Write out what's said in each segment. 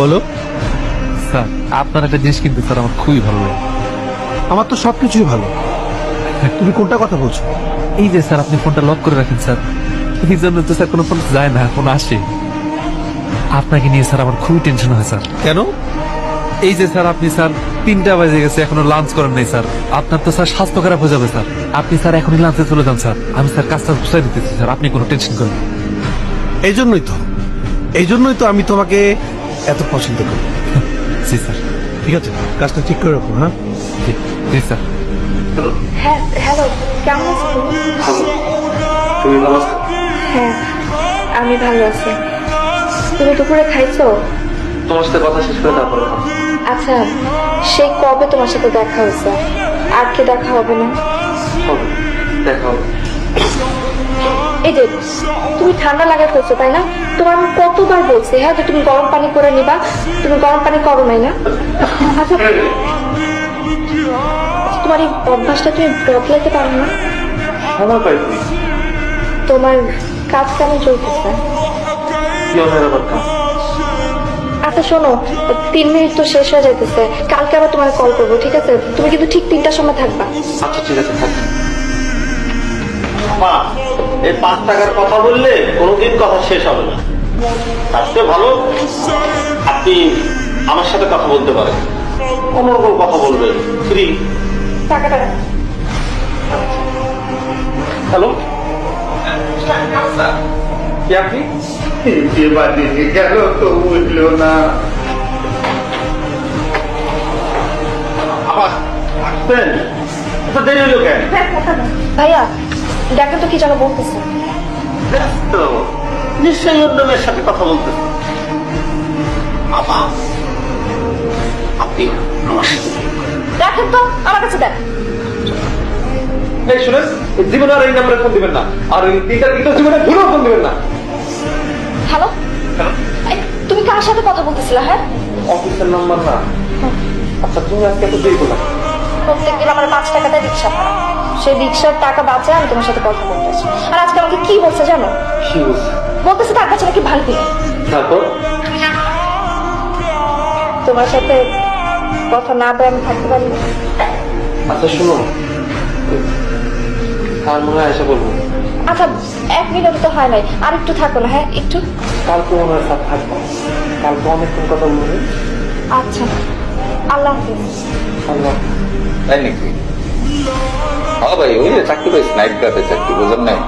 বলো। স্যার আপনার একটা জিনিস কিন্তু স্যার আমার খুবই ভালো লাগে। আমার তো সবকিছুই ভালো। তুমি কোনটা কথা বলছো? এই যে স্যার আপনি ফোনটা লক করে রাখেন স্যার। এই জন্য তো স্যার কোনো ফোন যায় না ফোন আসে। আপনাকে নিয়ে স্যার আমার খুবই টেনশন হয় স্যার। কেন? এই যে স্যার আপনি স্যার তিনটা বাজে গেছে এখনও লাঞ্চ করেন নাই স্যার। আপনার তো স্যার স্বাস্থ্য খারাপ হয়ে যাবে স্যার। আপনি স্যার এখনই লাঞ্চে চলে যান স্যার। আমি স্যার কাজটা গুছাই দিতেছি স্যার। আপনি কোনো টেনশন করেন এই জন্যই তো। এই জন্যই তো আমি তোমাকে এত পছন্দ করি। জি স্যার। ঠিক আছে কাজটা ঠিক করে রাখো হ্যাঁ? জি স্যার। হ্যাঁ হ্যালো কেমন আছো তুমি? ভালো। আছো? হ্যাঁ আমি ভালো আছি। তুমি দুপুরে খাইছো? তোমার সাথে কথা শেষ করে তারপরে আচ্ছা সেই কবে তোমার সাথে দেখা হয়েছে? আর কি দেখা হবে না? দেখা হবে। এই যে তুমি ঠান্ডা লাগা করছ তাই না? তোমার আমি কতবার বলছি হ্যাঁ যে তুমি গরম পানি করে নিবা? তুমি গরম পানি করো নাই না? আচ্ছা তোমার এই অভ্যাসটা তুমি বদলাইতে পারো না? পাইছি তোমার কাজ কেমন চলতেছে? আচ্ছা শোনো তিন মিনিট তো শেষ হয়ে যাইতেছে। কালকে আবার তোমার কল করব ঠিক আছে? তুমি কিন্তু ঠিক তিনটার সময় থাকবা। আচ্ছা ঠিক আছে মা এই পাঁচ টাকার কথা বললে কোনোদিন কথা শেষ হবে না। তার চেয়ে ভালো আপনি আমার সাথে কথা বলতে পারেন। কোনো রকম কথা বলবেন। ফ্রি। হ্যালো? কি আপনি? গেল তো বুঝলো না আবার আসবেন এত দেরি হলো কেন? ভাইয়া দেখেন তো কি যেন বলতেছে। ব্যস্ত। নিশ্চয়ই অন্য মেয়ের সাথে কথা বলতেছে। বাবা আপনি আমার দেখেন তো আমার কাছে দেখ। এই শুনেন জীবনে আর এই নাম্বারে ফোন দিবেন না। আর ওই তিনটা তিনটা জীবনে ভুলেও ফোন দিবেন না। হ্যালো? তুমি কার সাথে কথা বলতেছিলে হ্যাঁ? অফিসের নাম্বার না। আচ্ছা তুমি আজকে এত দেরি করলাম প্রত্যেকদিন আমার পাঁচ টাকাতে রিক্সা ভাড়া। সেই রিক্সার টাকা বাঁচে আমি তোমার সাথে কথা বলতেছি আর আজকে আমাকে কি বলছে জানো? কি বলছে? বলতেছে তার কাছে নাকি ভালো দিন তারপর? তোমার সাথে কথা না বলে আমি থাকতে পারি না। আচ্ছা শুনো। আর মনে হয় এসে বলব। আচ্ছা এক মিনিট তো হয় নাই। আর একটু থাকো না হ্যাঁ? একটু। কালকে মনে হয় স্যার থাকব। কালকে অনেকক্ষণ কথা বলব। আচ্ছা। আল্লাহ আল্লাহ। তাই নাকি? হ্যাঁ ভাই ওই যে চাকরি পাইছি নাইট ক্লাসে চাকরি বুঝেন নাই?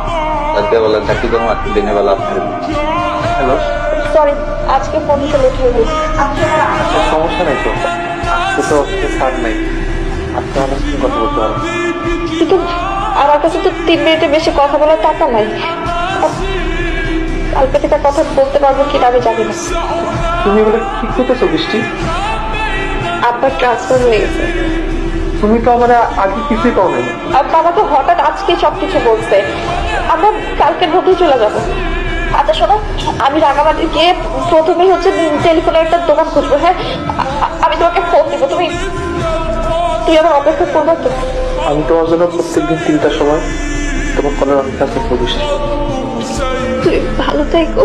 রাতে চাকরি করব আর দিনের বেলা আপনার হ্যালো সরি আজকে ফোন লেট হয়ে গেছে। আমার আসা- সমস্যা নাই তো। আজকে তো অফিসে স্যার নাই। আজকে অনেকক্ষণ কথা বলতে পারব? কিন্তু আমার কাছে তো তিন মিনিটে বেশি কথা বলার টাকা নাই। কালকে থেকে কথা বলতে পারব কিনা আমি জানি না। তুমি এগুলো কি করতেছো বৃষ্টি? আব্বার ট্রান্সফার হয়ে গেছে। তুমি তো আমার আগে কিছুই নাই আর বাবা তো হঠাৎ আজকে সবকিছু বলছে। আমরা কালকের মধ্যেই চলে যাব। আচ্ছা শোনো আমি রাঙামাটি গিয়ে প্রথমেই হচ্ছে টেলিফোনের একটা দোকান খুঁজবো হ্যাঁ? আমি তোমাকে ফোন দিব তুমি তুই আমার অপেক্ষা করব তো। আমি তোমার জন্য প্রত্যেকদিন তিনটার সময় তোমার কলের কাছে পড়িস তুই ভালো থেকো।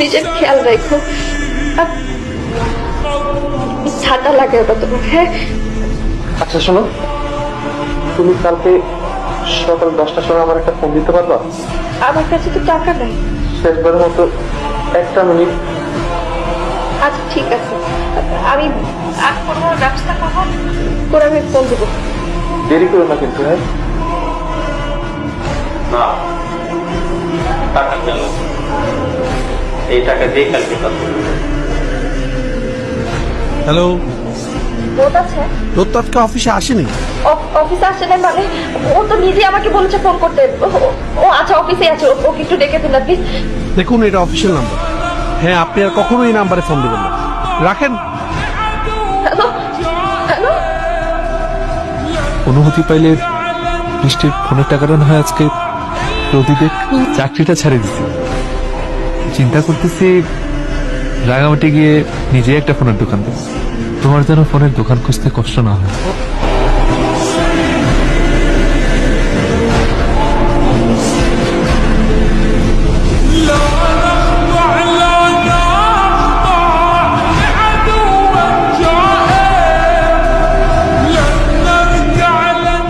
নিজের খেয়াল রাখো। ঠান্ডা লাগে ওটা তোমার হ্যাঁ। আচ্ছা শোনো। তুমি কালকে সকাল দশটার সময় আমার একটা ফোন দিতে পারবা? আমার কাছে তো টাকা নাই। শেষবারের মতো একটা মিনিট। আচ্ছা ঠিক আছে। আমি আর কোনো ব্যবস্থা করব? করে আমি ফোন দেবো। দেরি করো না কিন্তু হ্যাঁ? না। টাকা গেল এই টাকা দিয়ে কালকে কথা হ্যালো বোধ আছে। তোর তো আজকে অফিসে আসেনি অফ- অফিসে আসছে না মানে ও তো নিজে আমাকে বলেছে ফোন করতে। ও- আচ্ছা অফিসে আছে ও- ওকে একটু ডেকে দিন প্লিজ দেখুন এটা অফিসিয়াল নাম্বার হ্যাঁ আপনি আর কখনো এই নাম্বারে ফোন দিবেন না। রাখেন। অনুমতি পাইলে বৃষ্টির ফোনের টাকাটা না হয় আজকে। প্রদীপের চাকরিটা ছাড়ে দিছি। চিন্তা করতেছি রাঙামাটি গিয়ে নিজে একটা ফোনের দোকান দেবো। তোমার যেন ফোনের দোকান খুঁজতে কষ্ট না হয়।